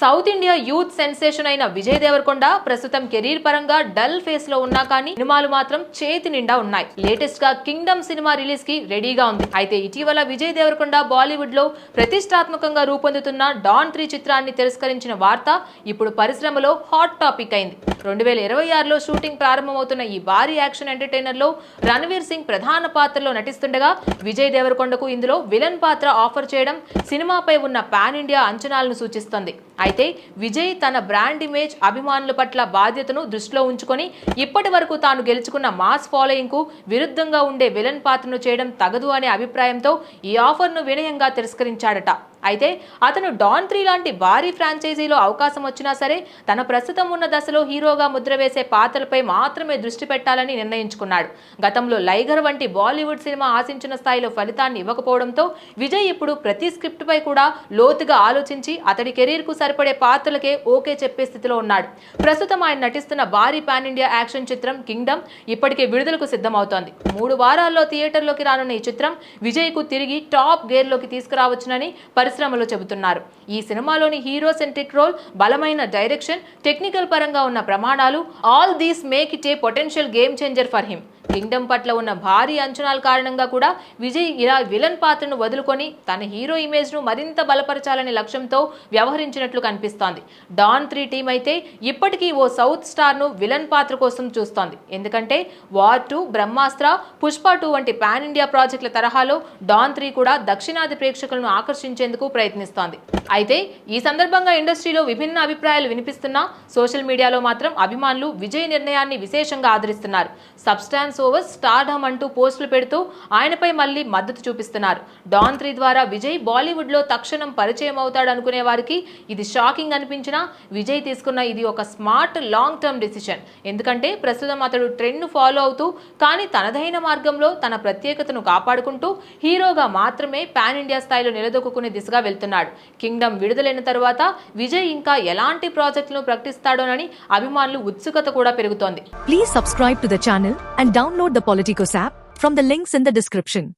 South India youth sensation అయిన విజయ్ దేవరకొండ ప్రస్తుతం career పరంగా డల్ ఫేస్లో ఉన్నా కానీ సినిమాలు మాత్రం చేతి నిండా ఉన్నాయి. లేటెస్ట్గా కింగ్డమ్ సినిమా రిలీజ్కి రెడీగా ఉంది. అయితే ఇటీవల విజయ్ దేవరకొండ బాలీవుడ్లో ప్రతిష్టాత్మకంగా రూపొందుతున్న డాన్ త్రీ చిత్రాన్ని తిరస్కరించిన వార్త ఇప్పుడు పరిశ్రమలో హాట్ టాపిక్ అయింది. రెండు వేల ఇరవై ఆరులో షూటింగ్ ప్రారంభమవుతున్న ఈ భారీ యాక్షన్ ఎంటర్టైనర్లో రణవీర్ సింగ్ ప్రధాన పాత్రలో నటిస్తుండగా విజయ్ దేవరకొండకు ఇందులో విలన్ పాత్ర ఆఫర్ చేయడం సినిమాపై ఉన్న పాన్ ఇండియా అంచనాలను సూచిస్తుంది. అయితే విజయ్ తన బ్రాండ్ ఇమేజ్ అభిమానుల పట్ల బాధ్యతను దృష్టిలో ఉంచుకొని ఇప్పటి వరకు తాను గెలుచుకున్న మాస్ ఫాలోయింగ్కు విరుద్ధంగా ఉండే విలన్ పాత్రను చేయడం తగదు అనే అభిప్రాయంతో ఈ ఆఫర్ను వినయంగా తిరస్కరించాడట. అయితే అతను డాన్ త్రీ లాంటి భారీ ఫ్రాంచైజీలో అవకాశం వచ్చినా సరే తన ప్రస్తుతం ఉన్న దశలో హీరోగా ముద్ర వేసే పాత్రలపై మాత్రమే దృష్టి పెట్టాలని నిర్ణయించుకున్నాడు. గతంలో లైగర్ వంటి బాలీవుడ్ సినిమా ఆశించిన స్థాయిలో ఫలితాన్ని ఇవ్వకపోవడంతో విజయ్ ఇప్పుడు ప్రతి స్క్రిప్ట్పై కూడా లోతుగా ఆలోచించి అతడి కెరీర్కు సరిపడే పాత్రలకే ఓకే చెప్పే స్థితిలో ఉన్నాడు. ప్రస్తుతం ఆయన నటిస్తున్న భారీ పాన్ ఇండియా యాక్షన్ చిత్రం కింగ్డమ్ ఇప్పటికే విడుదలకు సిద్ధమవుతోంది. మూడు వారాల్లో థియేటర్లోకి రానున్న ఈ చిత్రం విజయ్కు తిరిగి టాప్ గేర్లోకి తీసుకురావచ్చునని పరిశ్రమలో చెబుతున్నారు. ఈ సినిమాలోని హీరో సెంట్రిక్ రోల్ బలమైన డైరెక్షన్ టెక్నికల్ పరంగా ఉన్న ప్రమాణాలు all these make it a potential game changer for him. Kingdom పట్ల ఉన్న భారీ అంచనాల కారణంగా కూడా విజయ్ ఇలా విలన్ పాత్రను వదులుకొని తన హీరో ఇమేజ్ను మరింత బలపరచాలనే లక్ష్యంతో వ్యవహరించినట్లు కనిపిస్తోంది. డాన్ త్రీ టీం అయితే ఇప్పటికీ ఓ సౌత్ స్టార్ను విలన్ పాత్ర కోసం చూస్తోంది. ఎందుకంటే War two Brahmastra Pushpa two వంటి పాన్ ఇండియా ప్రాజెక్టుల తరహాలో డాన్ త్రీ కూడా దక్షిణాది ప్రేక్షకులను ఆకర్షించేందుకు ప్రయత్నిస్తోంది. అయితే ఈ సందర్భంగా ఇండస్ట్రీలో విభిన్న అభిప్రాయాలు వినిపిస్తున్నా సోషల్ మీడియాలో మాత్రం అభిమానులు విజయ్ నిర్ణయాన్ని విశేషంగా ఆదరిస్తున్నారు. సబ్స్టాన్స్ ఓవర్ స్టార్డమ్ అంటూ పోస్టులు పెడుతూ ఆయనపై మళ్ళీ మద్దతు చూపిస్తున్నారు. డాన్ త్రీ ద్వారా విజయ్ బాలీవుడ్లో తక్షణం పరిచయం అవుతాడు అనుకునే వారికి ఇది షాకింగ్ అనిపించినా విజయ్ తీసుకున్న ఇది ఒక స్మార్ట్ లాంగ్ టర్మ్ డిసిషన్. ఎందుకంటే ప్రస్తుతం అతడు ట్రెండ్ ఫాలో అవుతూ కానీ తనదైన మార్గంలో తన ప్రత్యేకతను కాపాడుకుంటూ హీరోగా మాత్రమే పాన్ ఇండియా స్థాయిలో నిలదొక్కునే గా వెళ్తున్నాడు. కింగ్డమ్ విడుదలైన తర్వాత విజయ్ ఇంకా ఎలాంటి ప్రాజెక్టులను ప్రకటిస్తాడోనని అభిమానులు ఉత్సుకత కూడా పెరుగుతోంది. Please subscribe to the channel and download the Politicos app from the links in the description